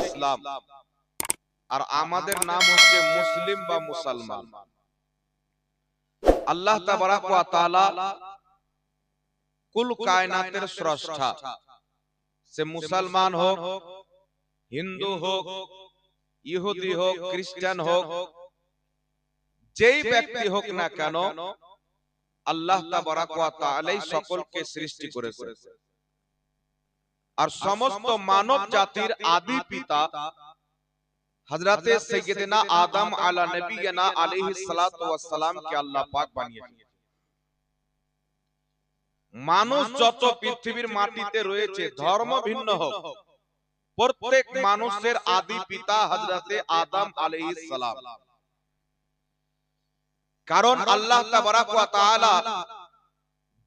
ইসলাম। আর আমাদের নাম হচ্ছে মুসলিম বা মুসলমান। আল্লাহ কুল কায়নাতের স্রষ্টা। সে মুসলমান হোক, হিন্দু হোক, ইহুদি হোক, খ্রিস্টান হোক, যেই ব্যক্তি হোক না কেন আল্লাহ তাআলাই সকলকে সৃষ্টি করেছে। আর সমস্ত মানব জাতির আদি পিতা হযরতে আদম আলা নবিয়না আলাইহিস সালাতু ওয়াস সালাম কে আল্লাহ পাক বানিয়েছেন মানুষ যত পৃথিবীর মাটিতে রয়েছে ধর্ম ভিন্ন হোক। প্রত্যেক মানুষের আদি পিতা হযরতে আদম আলাইহিস সালাম। কারণ আল্লাহ তাআলা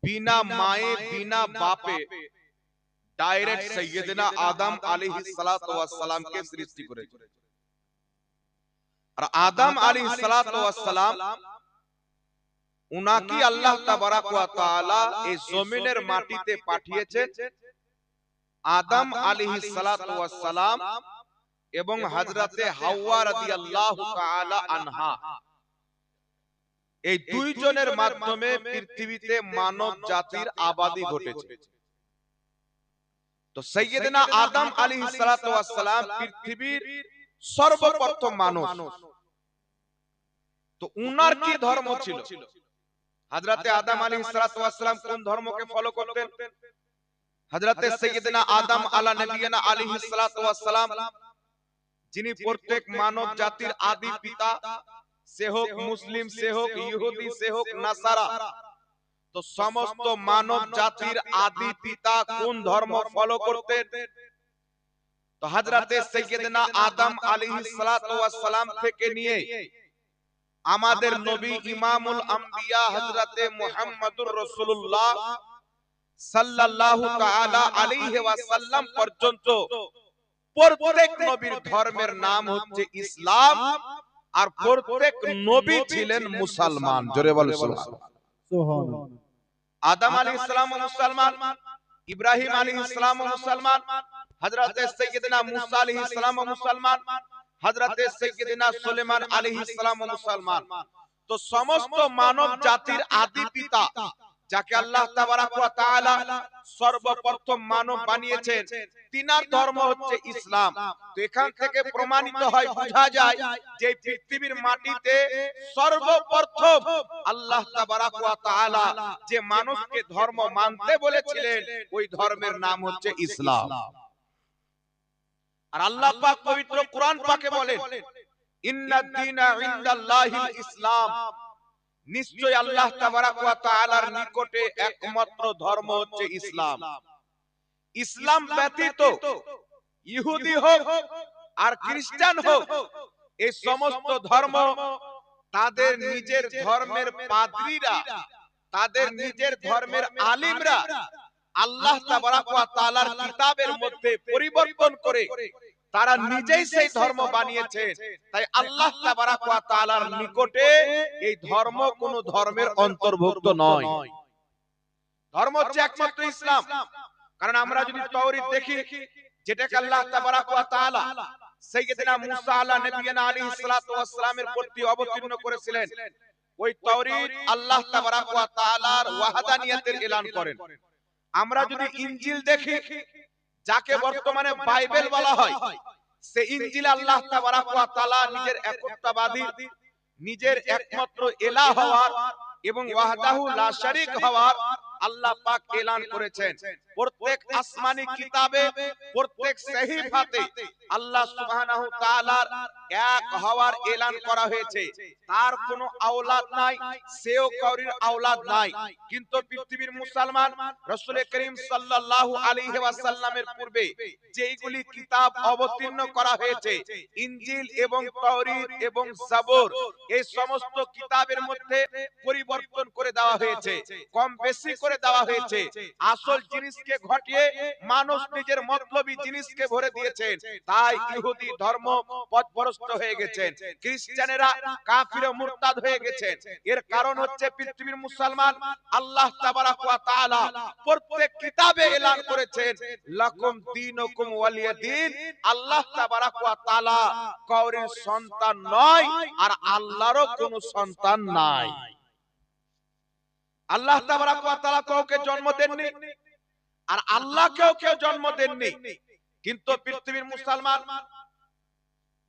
বিনা মায়ে বিনা বাপে ডাইরেক্ট সৈয়দনা আদম আলাইহিস সালাতু ওয়াস সালামকে সৃষ্টি করেছে। আর আদম আলাইহিস সালাতু ওয়াস সালাম উনাকি আল্লাহ তাবারাক ওয়া তাআলা এই জমিনের মাটিতে পাঠিয়েছেন আদম আলাইহিস সালাতু ওয়াস সালাম এবং হযরতে হাওয়া রাদিয়াল্লাহু তাআলা আনহা। এই দুইজনের মাধ্যমে পৃথিবীতে মানব জাতির আবাদি ঘটেছে। তো সৈয়দনা আদম সালাতু সালাম পৃথিবীর সর্বপ্রথম মানুষ। তো উনার কি ধর্ম ছিল? হযরতে আদম সালাতু সালাম কোন ধর্মকে ফলো করতেন? হযরতে সৈয়দনা আদম আলা নবিয়ানা আলাইহিস সালাতু সালাম যিনি প্রত্যেক মানব জাতির আদি পিতা সে হোক মুসলিম সে হোক ইহুদি সে হোক নাসারা তো সমস্ত মানব জাতির আদি পিতা কোন ধর্ম ফলো করতেন তো হযরতে আদম আলাইহিস সালাতু ওয়াস সালাম থেকে নিয়ে আমাদের নবী ইমামুল আম্বিয়া হযরতে মুহাম্মদুর রাসূলুল্লাহ সাল্লাল্লাহু তাআলা আলাইহি ওয়াসাল্লাম পর্যন্ত প্রত্যেক নবীর ধর্মের নাম হচ্ছে ইসলাম। আর প্রত্যেক নবী ছিলেন মুসলমান। জোরে বল আদম আলী ইসলাম মুসলমান ইব্রাহিম আলী ইসলাম মুসলমান হজরত সৈয়দনা মুসা আলী ইসলাম মুসলমান হজরত সৈয়দনা সুলেমান আলী ইসলাম মুসলমান। তো সমস্ত মানব জাতির আদি পিতা যাকে আল্লাহ সর্বপ্রথম মানব বানিয়েছেন, তিনার ধর্ম হচ্ছে ইসলাম। তো এখান থেকে প্রমাণিত হয়, বোঝা যায় যে পৃথিবীর মাটিতে সর্বপ্রথম আল্লাহ যে মানুষকে ধর্ম মানতে বলেছিলেন, ওই ধর্মের নাম হচ্ছে ইসলাম। আর আল্লাহ পাক পবিত্র কোরআন পাকে বলেন ইসলাম। নিশ্চয় আল্লাহ তাআলার নিকটে একমাত্র ধর্ম হচ্ছে ইসলাম। ইসলাম। ব্যতীত ইহুদি হোক আর খ্রিস্টান হোক এই সমস্ত ধর্ম তাদের নিজের ধর্মের পাদ্রীরা তাদের নিজের ধর্মের আলিমরা আল্লাহ তাআলার কিতাবের মধ্যে পরিবর্তন করে তারা নিজেই সেই ধর্ম বানিয়েছে। তাই আল্লাহ তাআলার নিকটে এই ধর্ম কোন ধর্মের অন্তর্ভুক্ত নয়। ধর্ম হচ্ছে একমাত্র ইসলাম। কারণ আমরা যদি তাওরীত দেখি যেটাকে আল্লাহ তাআলা সাইয়্যিদিনা মুসা আলা নবিয়ানা আলাইহিস সালাতু ওয়াস সালামের প্রতি অবতীর্ণ করেছিলেন। ওই তাওরীত আল্লাহ তাবারাক ওয়া তাআলার ওয়াহদানিয়তের এলান করেন। আমরা যদি ইনজিল দেখি যাকে বর্তমানে বাইবেল বলা হয় সে ইনজিল আল্লাহ তাআলা নিজের একত্ববাদী নিজের একমাত্র এলা হওয়ার এবং ওয়াহদাহু লা শারীক হওয়ার আল্লাহ পাক এলান করেছেন। প্রত্যেক আসমানি কিতাবে প্রত্যেক সহিফাতে আল্লাহ সুবহানাহু তাআলার এক হওয়ার এলান করা হয়েছে। তার কোনো আওলাদ নাই সেও কাউরির আওলাদ নাই। কিন্তু পৃথিবীর মুসলমান রাসূল করিম সাল্লাল্লাহু আলাইহি ওয়াসাল্লামের পূর্বে যেইগুলি কিতাব অবতীর্ণ করা হয়েছে ইনজিল এবং তাওরীত এবং জাবুর এই সমস্ত কিতাবের মধ্যে পরিবর্তন করে দেওয়া হয়েছে। কম বেশি করে দেওয়া হয়েছে। আসল জিনিসকে ঘটিয়ে মানুষ নিজের মতলবী জিনিসকে ভরে দিয়েছেন। তাই ইহুদি ধর্ম পথভ্রষ্ট হয়ে গেছেন। খ্রিস্টানেরা কাফির মুরতাদ হয়ে গেছেন। এর কারণ হচ্ছে পৃথিবীর মুসলমান আল্লাহ তাবারাক ওয়া তাআলা প্রত্যেক কিতাবে এলান করেছেন, লাকুম দীনুকুম ওয়ালিয়া দ্বীন আল্লাহ তাবারাক ওয়া তাআলা কাউরির সন্তান নয় আর আল্লাহরও কোনো সন্তান নাই। আল্লাহ কাউকে জন্ম দেননি আর আল্লাহকেও কেউ কেউ জন্ম দেননি। কিন্তু পৃথিবীর মুসলমান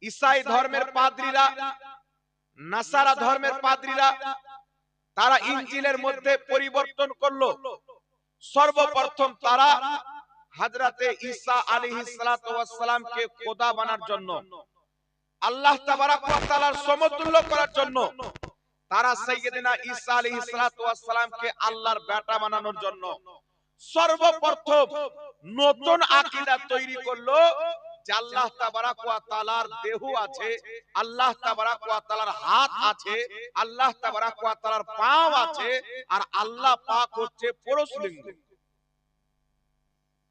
ঈসাই ধর্মের পাদ্রীরা, নাসারা ধর্মের পাদ্রীরা, তারা ইনজিলের মধ্যে পরিবর্তন করল। সর্বপ্রথম তারা হাজরাতে ঈসা ওয়াস সালামকে খোদা বানার জন্য, আল্লাহ তাবারাক ওয়া তাআলার সমতুল্য করার জন্য তারা সাইয়েদিনা ঈসা আলাইহিস সালাতু ওয়াস সালামকে আল্লাহর বেটা বানানোর জন্য সর্বপ্রথম নতুন আকীদা তৈরি করল যে আল্লাহ তাবারাক ওয়া তাআলার দেহ আছে আল্লাহ তাবারাক ওয়া তাআলার হাত আছে আল্লাহ তাবারাক ওয়া তাআলার পাও আছে আর আল্লাহ পাক হচ্ছে পুরুষ লিঙ্গ।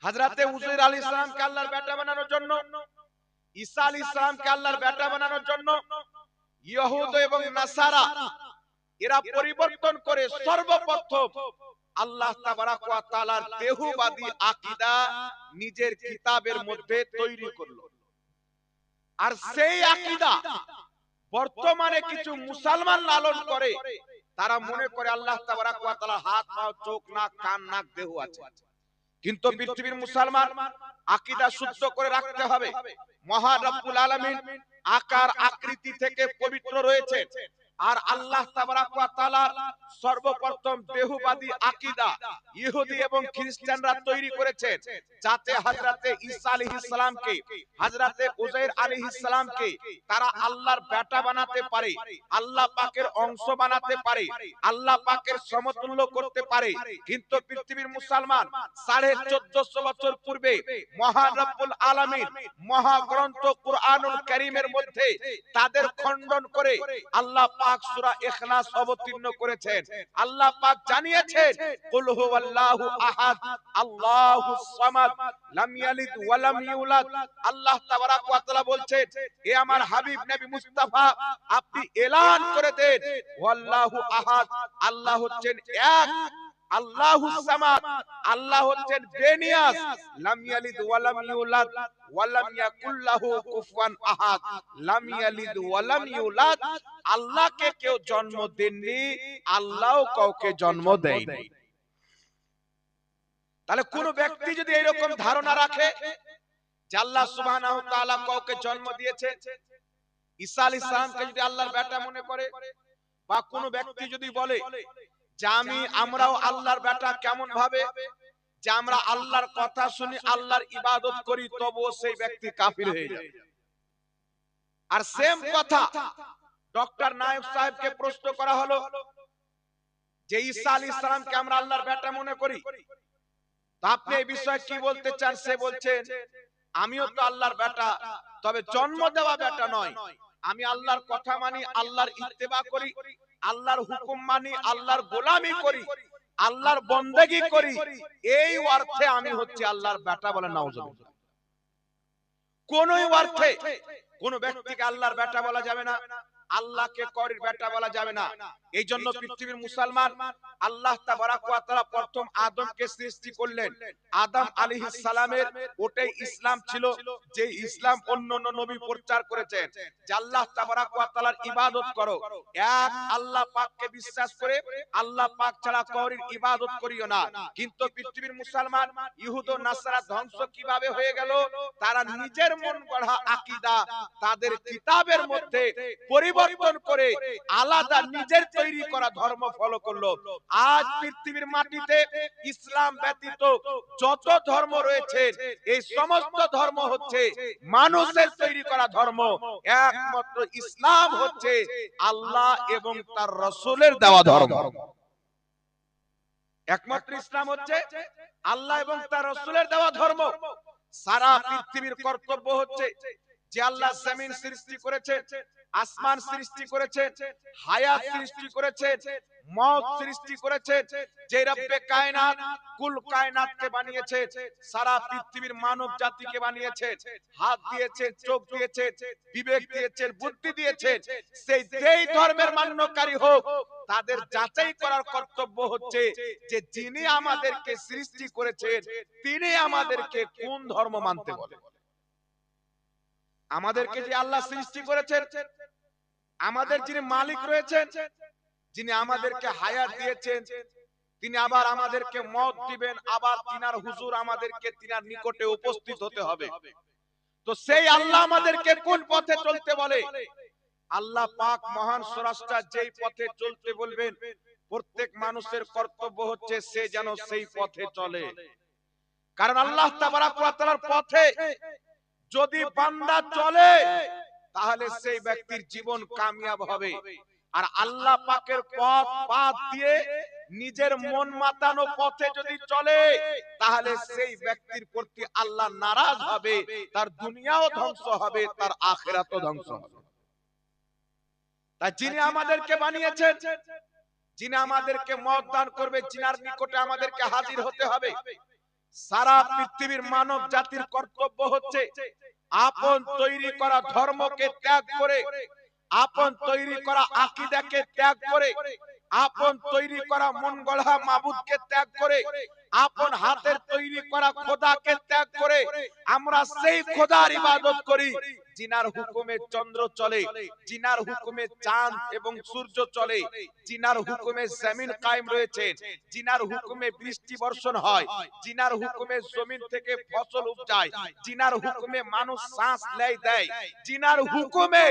হযরতে উজাইর আলাইহিস সালামকে আল্লাহর বেটা বানানোর জন্য ঈসা আলাইহিস সালামকে আল্লাহর বেটা বানানোর জন্য ইহুদ এবং নাসারা এরা পরিবর্তন করে সর্বপ্রথম আল্লাহ তাআলার দেহবাদী আকীদা নিজের কিতাবের মধ্যে তৈরি করল। আর সেই আকীদা বর্তমানে কিছু মুসলমান লালন করে, তারা মনে করে আল্লাহ হাত, পা, চোখ, নাক, কান, নাক, দেহ আছে। কিন্তু পৃথিবীর মুসলমান আকীদা শুদ্ধ করে রাখতে হবে। মহান রব্বুল আলামিন আকার আকৃতি থেকে পবিত্র রয়েছে আর আল্লাহ সর্বপ্রথম দেহবাদী আকীদা ইহুদি এবং খ্রিস্টানরা তৈরি করেছেন, যাতে হযরতে ঈসা আলাইহিস সালামকে, হযরতে উজাইর আলাইহিস সালামকে তারা আল্লাহর বেটা বানাতে পারে, আল্লাহ পাকের অংশ বানাতে পারে, আল্লাহ পাকের সমতুল্য করতে পারে। কিন্তু পৃথিবীর মুসলমান সাড়ে চোদ্দশো বছর পূর্বে মহান আলামিন মহাগ্রন্থ কুরআনুল কারীমের মধ্যে তাদের খণ্ডন করে আল্লাহ পাক সূরা ইখলাস অবতীর্ণ করেছেন। আল্লাহ পাক জানিয়েছেন, কুল হুয়াল্লাহু আহাদ আল্লাহুস সামাদ, লাম ইয়ালিদ ওয়া লাম ইউলাদ। আল্লাহ তাবারাক ওয়া তাআলা বলছেন, এ আমার হাবিব নবী মুস্তাফা, আপনি এলান করে দেন। ওয়াল্লাহু আহাদ, আল্লাহ হচ্ছেন এক আল্লাহু হচ্ছেন আল্লাহকে কেউ জন্ম দেননি কাউকে জন্ম দেয়নি। তাহলে কোন ব্যক্তি যদি এরকম ধারণা রাখে যে আল্লাহ সুবহানাহু কাউকে জন্ম দিয়েছে, ঈসা আলাইহিস সালামকে যদি আল্লাহর বেটা মনে করে, বা কোন ব্যক্তি যদি বলে যে আমি আমরাও আল্লাহর বেটা কেমন ভাবে? যে আমরা আল্লাহর কথা শুনি আল্লাহর ইবাদত করি তবুও সেই ব্যক্তি কাফির হয়ে যাবে আর সেম কথা ডক্টর নায়ক সাহেবকে প্রশ্ন করা হলো যে ঈসা আলাইহিস সালামকে আমরা আল্লাহর বেটা মনে করি। তো আপনি এই বিষয়ে কি বলতে চান? সে বলছেন আমিও তো আল্লাহর বেটা তবে জন্ম দেওয়া বেটা নয়। আমি আল্লাহর কথা মানি আল্লাহর ইত্তেবা করি আল্লাহর হুকুম মানি আল্লাহর গোলামি করি আল্লাহর বন্দেগি করি। এই অর্থে আমি হচ্ছে আল্লাহর বেটা বলে নাউজুবিল্লাহ কোন অর্থে কোন ব্যক্তিকে আল্লাহর বেটা বলা যাবে না আল্লাহকে করির বেটা বলা যাবে না। এই জন্য পৃথিবীর মুসলমান আল্লাহ তাআলা প্রথম আদমকে সৃষ্টি করলেন। আদম আলাইহিস সালামের ওটাই ইসলাম ছিল যে ইসলাম অন্য নবী প্রচার করেছেন যে আল্লাহ তাবারাক ইবাদত করো। এক আল্লাহ পাককে বিশ্বাস করে আল্লাহ পাক ছাড়া করির ইবাদত করিও না। কিন্তু পৃথিবীর মুসলমান ইহুদ ও নাসারা ধ্বংস কীভাবে হয়ে গেল? তারা নিজের মন গড়া আকীদা তাদের কিতাবের মধ্যে পরিবর্তন করে আলাদা নিজের তৈরি করা ধর্ম ফলো করল। আজ পৃথিবীর মাটিতে ইসলাম ব্যতীত যত ধর্ম রয়েছে, এই সমস্ত ধর্ম হচ্ছে মানুষের তৈরি করা ধর্ম। একমাত্র ইসলাম হচ্ছে আল্লাহ এবং তার রসুলের দেওয়া ধর্ম। একমাত্র ইসলাম হচ্ছে আল্লাহ এবং তার রসুলের দেওয়া ধর্ম। সারা পৃথিবীর কর্তব্য হচ্ছে যে আল্লাহ জমিন সৃষ্টি করেছে আসমান সৃষ্টি করেছে হায়াত সৃষ্টি করেছে মত সৃষ্টি করেছে যে রব্বে কায়নাত কুল কায়নাতকে বানিয়েছে সারা পৃথিবীর মানব জাতিকে বানিয়েছে হাত দিয়েছে চোখ দিয়েছে বিবেক দিয়েছেন বুদ্ধি দিয়েছেন সেই যেই ধর্মের মান্যকারী হোক তাদের যাচাই করার কর্তব্য হচ্ছে যে যিনি আমাদেরকে সৃষ্টি করেছেন তিনি আমাদেরকে কোন ধর্ম মানতে বলে আমাদেরকে যে আল্লাহ সৃষ্টি করেছেন আমাদের যিনি মালিক রয়েছেন যিনি আমাদেরকে হায়াত দিয়েছেন তিনি আবার আমাদেরকে মত দিবেন আবার তিনার হুজুর আমাদেরকে তিনার নিকটে উপস্থিত হতে হবে। তো সেই আল্লাহ আমাদেরকে কোন পথে চলতে বলে? আল্লাহ পাক মহান স্রষ্টা যেই পথে চলতে বলবেন প্রত্যেক মানুষের কর্তব্য হচ্ছে সে যেন সেই পথে চলে। কারণ আল্লাহ তাবারাক ওয়া তাআলার পথে যদি বান্দা চলে তাহলে সেই ব্যক্তির জীবন কামিয়াব হবে। আর আল্লাহ পাকের পথ বাদ দিয়ে নিজের মন মাতানো পথে যদি চলে তাহলে সেই ব্যক্তির প্রতি আল্লাহ নারাজ হবে তার দুনিয়াও ধ্বংস হবে তার আখেরাতও ধ্বংস হবে। তাই যিনি আমাদেরকে বানিয়েছেন যিনি আমাদেরকে মত দান করবে যিনার নিকটে আমাদেরকে হাজির হতে হবে। সারা পৃথিবীর মানব জাতির কর্তব্য হচ্ছে আপন তৈরি করা ধর্মকে ত্যাগ করে, আপন তৈরি করা আকিদাকে ত্যাগ করে, আপন তৈরি করা মন গড়া মাবুদকে ত্যাগ করে, আপন হাতের তৈরি করা খোদাকে ত্যাগ করে, আমরা সেই খোদার ইবাদত করি। জিনার হুকুমে চন্দ্র চলে জিনার হুকুমে চাঁদ এবং সূর্য চলে জিনার হুকুমে জমিন কায়েম রয়েছে জিনার হুকুমে বৃষ্টি বর্ষণ হয় জিনার হুকুমে জমিন থেকে ফসল উপজায় জিনার হুকুমে মানুষ শ্বাস নেয় দেয় জিনার হুকুমে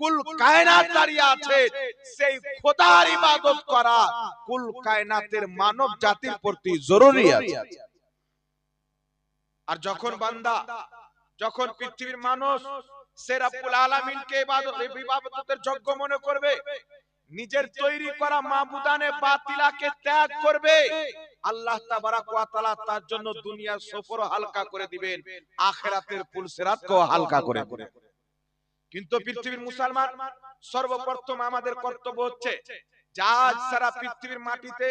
কুল কায়নাত দাঁড়িয়ে আছে সেই খোদার ইবাদত করা কুল কায়নাতের মানব জাতির প্রতি জরুরি আছে। আর যখন বান্দা যখন পৃথিবীর মানুষ কিন্তু পৃথিবীর মুসলমান সর্বপ্রথম আমাদের কর্তব্য হচ্ছে জাহাজ সারা পৃথিবীর মাটিতে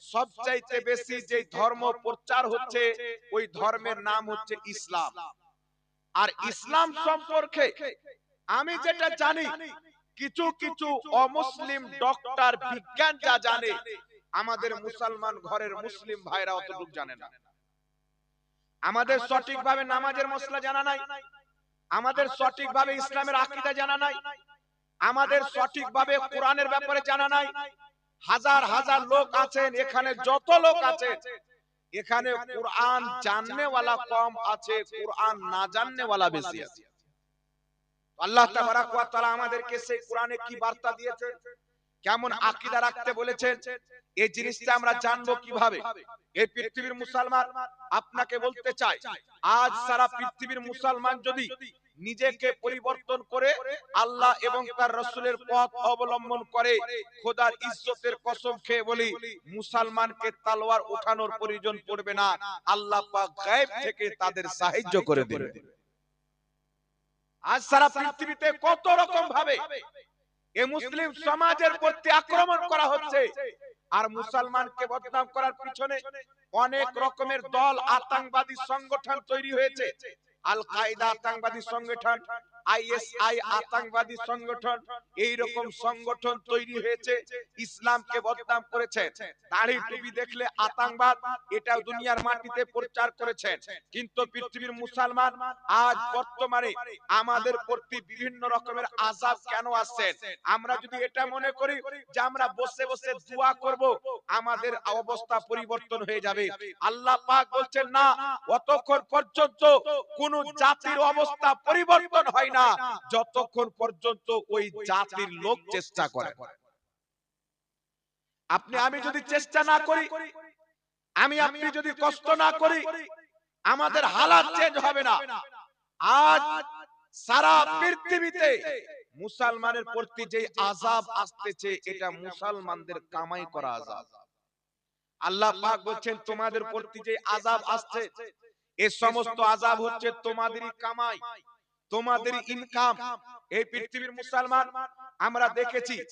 সবচাইতে বেশি যে ধর্ম প্রচার হচ্ছে, ওই ধর্মের নাম হচ্ছে ইসলাম। আর ইসলাম সম্পর্কে আমি যেটা জানি কিছু কিছু অমুসলিম ডক্টর বিজ্ঞান যা জানে আমাদের মুসলমান ঘরের মুসলিম ভাইরা অতটুকু জানে না। আমাদের সঠিকভাবে নামাজের মশলা জানা নাই। আমাদের সঠিকভাবে ইসলামের আকীদা জানা নাই। আমাদের সঠিকভাবে কোরআনের ব্যাপারে জানা নাই। হাজার হাজার লোক আছেন এখানে যত লোক আছেন এখানে কোরআন জাননেওয়ালা কম আছে কোরআন না জাননেওয়ালা বেশি আছে। আল্লাহ তাবারাক ওয়া তাআলা আমাদেরকে সেই কোরআনে কি বার্তা দিয়েছেন কেমন আকীদা রাখতে বলেছেন? এই জিনিসটা আমরা জানব কীভাবে? এই পৃথিবীর মুসলমান আপনাকে বলতে চাই আজ সারা পৃথিবীর মুসলমান যদি নিজেকে পরিবর্তন করে আল্লাহ এবং তার রসুলের পথ অবলম্বন করে খোদার ইজ্জতের কসম খেয়ে বলি মুসলমানকে তালোয়ার ওঠানোর প্রয়োজন পড়বে না। আল্লাহ পাক গায়েব থেকে তাদের সাহায্য করে দেবে। আজ সারা পৃথিবীতে কত রকম ভাবে এ মুসলিম সমাজের প্রতি আক্রমণ করা হচ্ছে। আর মুসলমানকে বদনাম করার পিছনে অনেক রকমের দল আতঙ্কবাদী সংগঠন তৈরি হয়েছে। আল কায়দা আতঙ্কবাদী সংগঠন আইএসআই আতঙ্কবাদী সংগঠন এই রকম সংগঠন তৈরি হয়েছে ইসলামকে বদনাম করেছে। দাড়ি টুপি দেখলে আতঙ্কবাদ এটা দুনিয়ার মাটিতে প্রচার করেছেন। কিন্তু পৃথিবীর মুসলমান আজ বর্তমানে আমাদের প্রতি বিভিন্ন রকমের আযাব কেন আসছে আমরা যদি এটা মনে করি যে আমরা বসে বসে দোয়া করব আমাদের অবস্থা পরিবর্তন হয়ে যাবে। আল্লাহ পাক বলছেন না অতক্ষণ পর্যন্ত কোন জাতির অবস্থা পরিবর্তন হয় না যতক্ষণ পর্যন্ত ওই জাতির লোক চেষ্টা করে। আপনি, আমি যদি চেষ্টা না করি, আমি, আপনি যদি কষ্ট না করি, আমাদের হালাত চেঞ্জ হবে না। আজ সারা পৃথিবীতে মুসলমানের প্রতি যে আজাব আসতেছে, এটা মুসলমানদের কামাই করা আজাব আল্লাহ পাক বলছেন, তোমাদের প্রতি যে আজাব আসছে, এ সমস্ত আজাব হচ্ছে তোমাদেরই কামাই। তোমাদের ইনকাম এই পৃথিবীর মুসলমান আমরা দেখেছি।